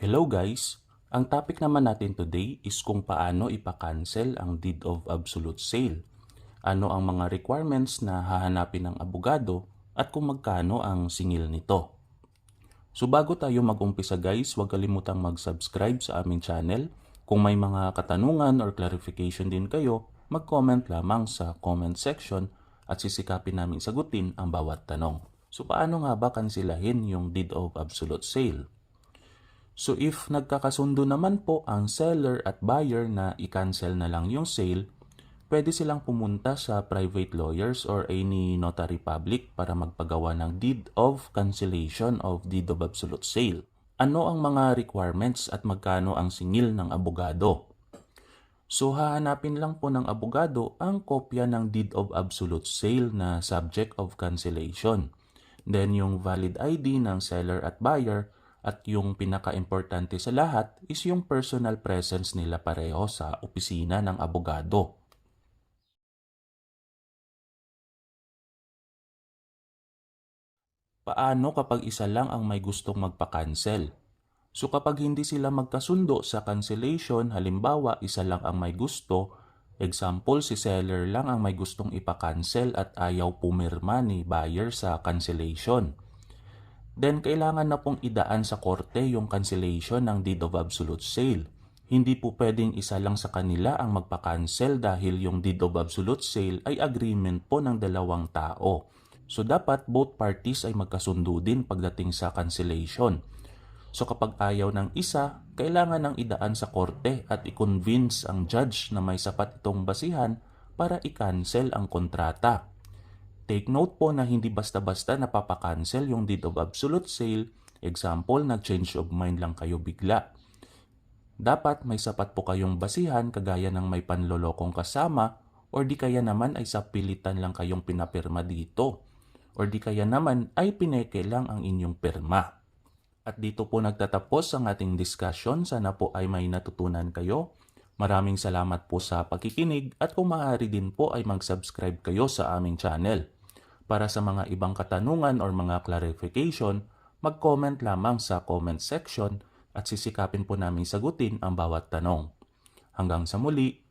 Hello guys! Ang topic naman natin today is kung paano ipa-cancel ang deed of absolute sale. Ano ang mga requirements na hahanapin ng abogado at kung magkano ang singil nito. So bago tayo mag-umpisa guys, huwag kalimutang mag-subscribe sa aming channel. Kung may mga katanungan or clarification din kayo, mag-comment lamang sa comment section at sisikapin namin sagutin ang bawat tanong. So paano nga ba kansilahin yung deed of absolute sale? So if nagkakasundo naman po ang seller at buyer na i-cancel na lang yung sale, pwede silang pumunta sa private lawyers or any notary public para magpagawa ng deed of cancellation of deed of absolute sale. Ano ang mga requirements at magkano ang singil ng abogado? So hahanapin lang po ng abogado ang kopya ng deed of absolute sale na subject of cancellation. Then yung valid ID ng seller at buyer at yung pinaka-importante sa lahat is yung personal presence nila pareho sa opisina ng abogado. Paano kapag isa lang ang may gustong magpa-cancel? So kapag hindi sila magkasundo sa cancellation, halimbawa isa lang ang may gusto, example si seller lang ang may gustong ipa-cancel at ayaw pumirma ni buyer sa cancellation. Then kailangan na pong idaan sa korte yung cancellation ng deed of absolute sale. Hindi po pwedeng isa lang sa kanila ang magpa-cancel dahil yung deed of absolute sale ay agreement po ng dalawang tao. So dapat both parties ay magkasundo din pagdating sa cancellation. So kapag ayaw ng isa, kailangan ng idaan sa korte at i-convince ang judge na may sapat itong basihan para i-cancel ang kontrata. Take note po na hindi basta-basta napapakancel yung deed of absolute sale. Example, nag-change of mind lang kayo bigla. Dapat may sapat po kayong basihan kagaya ng may panlolokong kasama or di kaya naman ay sa pilitan lang kayong pinapirma dito or di kaya naman ay pineke lang ang inyong pirma. At dito po nagtatapos ang ating discussion. Sana po ay may natutunan kayo. Maraming salamat po sa pakikinig at kung maaari din po ay mag-subscribe kayo sa aming channel. Para sa mga ibang katanungan or mga clarification, mag-comment lamang sa comment section at sisikapin po namin sagutin ang bawat tanong. Hanggang sa muli,